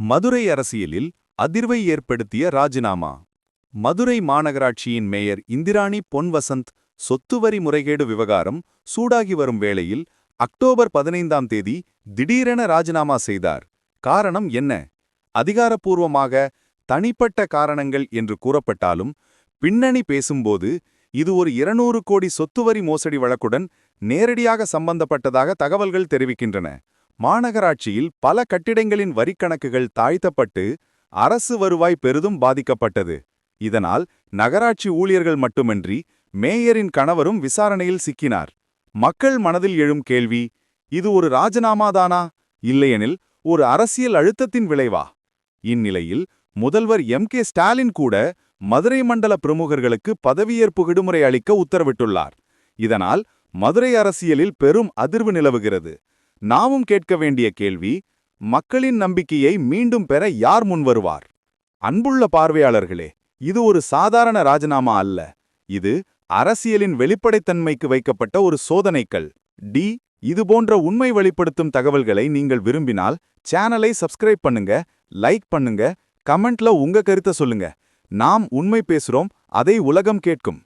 மதுரை அரசியலில் அதிர்வை ஏற்படுத்திய ராஜினாமா. மதுரை மாநகராட்சியின் மேயர் இந்திராணி பொன் வசந்த் சொத்துவரி முறைகேடு விவகாரம் சூடாகி வரும் வேளையில் அக்டோபர் பதினைந்தாம் தேதி திடீரென ராஜினாமா செய்தார். காரணம் என்ன? அதிகாரப்பூர்வமாக தனிப்பட்ட காரணங்கள் என்று கூறப்பட்டாலும் பின்னணி பேசும்போது இது ஒரு இருநூறு கோடி சொத்துவரி மோசடி வழக்குடன் நேரடியாக சம்பந்தப்பட்டதாக தகவல்கள் தெரிவிக்கின்றன. மாநகராட்சியில் பல கட்டிடங்களின் வரிக்கணக்குகள் தாழ்த்தப்பட்டு அரசு வருவாய் பெரிதும் பாதிக்கப்பட்டது. இதனால் நகராட்சி ஊழியர்கள் மட்டுமின்றி மேயரின் கணவரும் விசாரணையில் சிக்கினார். மக்கள் மனதில் எழும் கேள்வி இது ஒரு ராஜினாமாதானா இல்லையெனில் ஒரு அரசியல் அழுத்தத்தின் விளைவா? இந்நிலையில் முதல்வர் எம். கே. ஸ்டாலின் கூட மதுரை மண்டல பிரமுகர்களுக்கு பதவியேற்பு விடுமுறை அளிக்க உத்தரவிட்டுள்ளார். இதனால் மதுரை அரசியலில் பெரும் அதிர்வு நிலவுகிறது. நாமும் கேட்க வேண்டிய கேள்வி மக்களின் நம்பிக்கையை மீண்டும் பெற யார் முன்வருவார் அன்புள்ள பார்வையாளர்களே இது ஒரு சாதாரண ராஜினாமா அல்ல. இது அரசியலின் வெளிப்படைத்தன்மைக்கு வைக்கப்பட்ட ஒரு சோதனைக்கல் டி இதுபோன்ற உண்மை வெளிப்படுத்தும் தகவல்களை நீங்கள் விரும்பினால் சேனலை சப்ஸ்கிரைப் பண்ணுங்க லைக் பண்ணுங்க கமெண்ட்ல உங்க கருத்தை சொல்லுங்க. நாம் உண்மை பேசுறோம் அதை உலகம் கேட்கும்.